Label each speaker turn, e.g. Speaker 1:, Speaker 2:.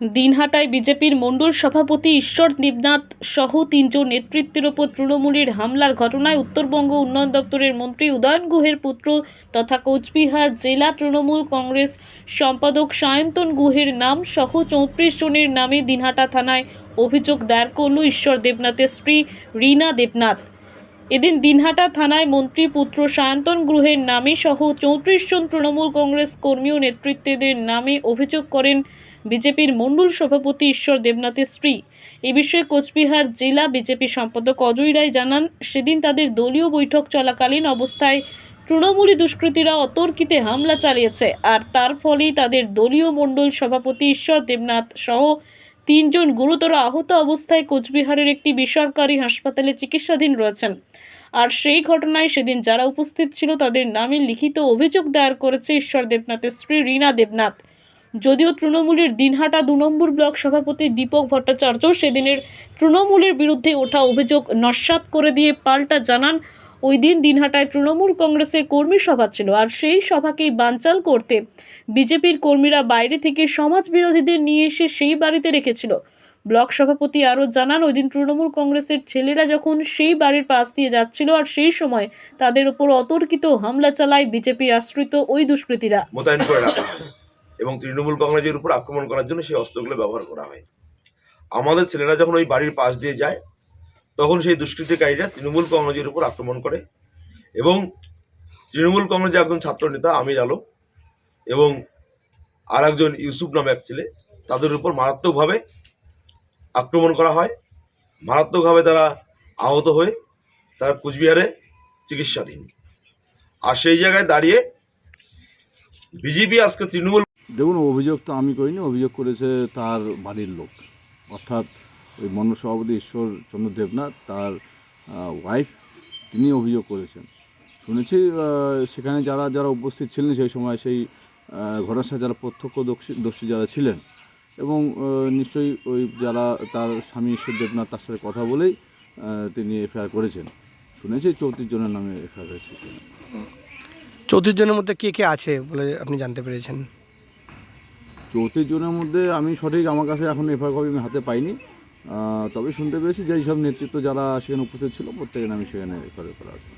Speaker 1: দিনহাটায় বিজেপির মণ্ডল সভাপতি ঈশ্বর দেবনাথ সহ তিনজন নেতৃত্বের ওপর তৃণমূলের হামলার ঘটনায় উত্তরবঙ্গ উন্নয়ন দপ্তরের মন্ত্রী উদয়ন গুহের পুত্র তথা কোচবিহার জেলা তৃণমূল কংগ্রেস সম্পাদক সায়ন্তন গুহের নাম সহ চৌত্রিশ জনের নামে দিনহাটা থানায় অভিযোগ দায়ের করল ঈশ্বর দেবনাথের স্ত্রী রীনা দেবনাথ। এদিন দিনহাটা থানায় মন্ত্রী পুত্র সায়ন্তন গ্রহের নামে সহ চৌত্রিশ জন তৃণমূল কংগ্রেস কর্মী ও নেতৃত্বদের নামে অভিযোগ করেন বিজেপির মণ্ডল সভাপতি ঈশ্বর দেবনাথের স্ত্রী। এ বিষয়ে কোচবিহার জেলা বিজেপি সম্পাদক অজয় রায় জানান, সেদিন তাদের দলীয় বৈঠক চলাকালীন অবস্থায় তৃণমূলী দুষ্কৃতীরা অতর্কিতে হামলা চালিয়েছে আর তার ফলেই তাদের দলীয় মণ্ডল সভাপতি ঈশ্বর দেবনাথ সহ তিনজন গুরুতর আহত অবস্থায় কোচবিহারের একটি বেসরকারি হাসপাতালে চিকিৎসাধীন রয়েছেন। আর সেই ঘটনায় সেদিন যারা উপস্থিত ছিল তাদের নামে লিখিত অভিযোগ দায়ের করেছে ঈশ্বর দেবনাথের স্ত্রী রীনা দেবনাথ। যদিও তৃণমূলের দিনহাটা দু নম্বর ব্লক সভাপতি দীপক ভট্টাচার্য সেদিনের তৃণমূলের বিরুদ্ধে ওঠা অভিযোগ নস্যাৎ করে দিয়ে পাল্টা জানান। ওই দিন দিনহাটায় তৃণমূল কংগ্রেসের কর্মী সভা ছিল আর সেই সভাকেই বানচাল করতে বিজেপির কর্মীরা বাইরে থেকে সমাজ বিরোধীদের নিয়ে এসে সেই বাড়িতে রেখেছিল। ব্লক সভাপতি আরও জানান, ওই দিন তৃণমূল কংগ্রেসের ছেলেরা যখন সেই বাড়ির পাশ দিয়ে যাচ্ছিল আর সেই সময় তাদের ওপর অতর্কিত হামলা চালায় বিজেপি আশ্রিত ওই দুষ্কৃতীরা।
Speaker 2: এবং তৃণমূল কংগ্রেসের উপর আক্রমণ করার জন্য সেই অস্ত্রগুলো ব্যবহার করা হয়। আমাদের ছেলেরা যখন ওই বাড়ির পাশ দিয়ে যায়, তখন সেই দুষ্কৃতিকারীরা তৃণমূল কংগ্রেসের উপর আক্রমণ করে এবং তৃণমূল কংগ্রেসের একজন ছাত্রনেতা আমির আলম এবং আর একজন ইউসুফ নামে এক ছেলে, তাদের উপর মারাত্মকভাবে আক্রমণ করা হয়। মারাত্মকভাবে তারা আহত হয়ে তারা কুচবিহারে চিকিৎসাধীন। আর সেই জায়গায় দাঁড়িয়ে বিজেপি আজকে তৃণমূল
Speaker 3: দেখুন, অভিযোগ তো আমি করিনি, অভিযোগ করেছে তার বাড়ির লোক। অর্থাৎ ওই মন্ডল সভাপতি ঈশ্বর চন্দ্র দেবনাথ, তার ওয়াইফ তিনি অভিযোগ করেছেন। শুনেছি সেখানে যারা যারা উপস্থিত ছিলেন সেই সময় সেই ঘটনার যারা প্রত্যক্ষদর্শী, দর্শী যারা ছিলেন এবং নিশ্চয়ই ওই যারা তার স্বামী ঈশ্বর দেবনাথ তার সাথে কথা বলেই তিনি এফআইআর করেছেন। শুনেছি চৌত্রিশ জনের নামে এফআইআর হয়েছে।
Speaker 4: চৌত্রিশ জনের মধ্যে কে কে আছে বলে আপনি জানতে পেরেছেন?
Speaker 3: চৌত্রিশ জনের মধ্যে আমি সঠিক আমার কাছে এখন এফআইআর কপি আমি হাতে পাইনি। তবে শুনতে পেয়েছি যে এইসব নেতৃত্ব যারা সেখানে উপস্থিত ছিল, প্রত্যেকের আমি সেখানে এফআইআর করা আছে।